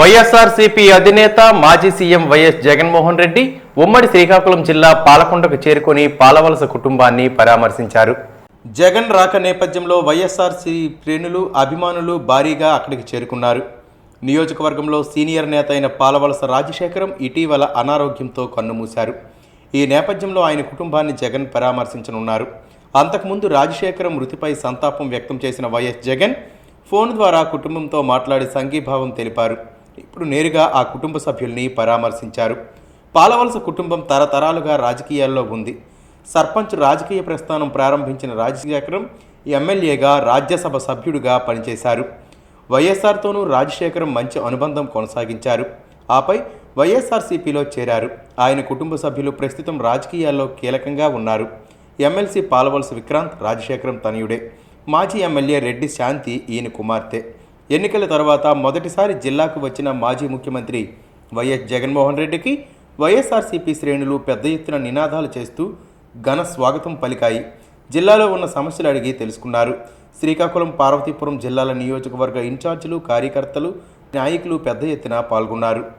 వైఎస్ఆర్సీపీ అధినేత మాజీ CM YS Jaganmohan Reddy ఉమ్మడి శ్రీకాకుళం జిల్లా పాలకొండకు చేరుకొని పాలవలస కుటుంబాన్ని పరామర్శించారు. జగన్ రాక నేపథ్యంలో వైఎస్ఆర్సీ శ్రేణులు అభిమానులు భారీగా అక్కడికి చేరుకున్నారు. నియోజకవర్గంలో సీనియర్ నేత అయిన పాలవలస రాజశేఖరం ఇటీవల అనారోగ్యంతో కన్నుమూశారు. ఈ నేపథ్యంలో ఆయన కుటుంబాన్ని జగన్ పరామర్శించనున్నారు. అంతకుముందు రాజశేఖరం మృతిపై సంతాపం వ్యక్తం చేసిన వైఎస్ జగన్ ఫోన్ ద్వారా కుటుంబంతో మాట్లాడి సంఘీభావం తెలిపారు. ఇప్పుడు నేరుగా ఆ కుటుంబ సభ్యుల్ని పరామర్శించారు. పాలవలస కుటుంబం తరతరాలుగా రాజకీయాల్లో ఉంది. సర్పంచ్ రాజకీయ ప్రస్థానం ప్రారంభించిన రాజశేఖరం ఎమ్మెల్యేగా రాజ్యసభ సభ్యుడిగా పనిచేశారు. వైఎస్ఆర్తోనూ రాజశేఖరం మంచి అనుబంధం కొనసాగించారు. ఆపై వైఎస్ఆర్సీపీలో చేరారు. ఆయన కుటుంబ సభ్యులు ప్రస్తుతం రాజకీయాల్లో కీలకంగా ఉన్నారు. ఎమ్మెల్సీ పాలవలస విక్రాంత్ రాజశేఖరం తనయుడే. మాజీ ఎమ్మెల్యే రెడ్డి శాంతి ఈయన కుమార్తె. ఎన్నికల తర్వాత మొదటిసారి జిల్లాకు వచ్చిన మాజీ ముఖ్యమంత్రి వైఎస్ జగన్మోహన్ రెడ్డికి వైఎస్ఆర్సీపీ శ్రేణులు పెద్ద ఎత్తున నినాదాలు చేస్తూ ఘన స్వాగతం పలికాయి. జిల్లాలో ఉన్న సమస్యలు అడిగి తెలుసుకున్నారు. శ్రీకాకుళం పార్వతీపురం జిల్లాల నియోజకవర్గ ఇన్ఛార్జీలు కార్యకర్తలు నాయకులు పెద్ద ఎత్తున పాల్గొన్నారు.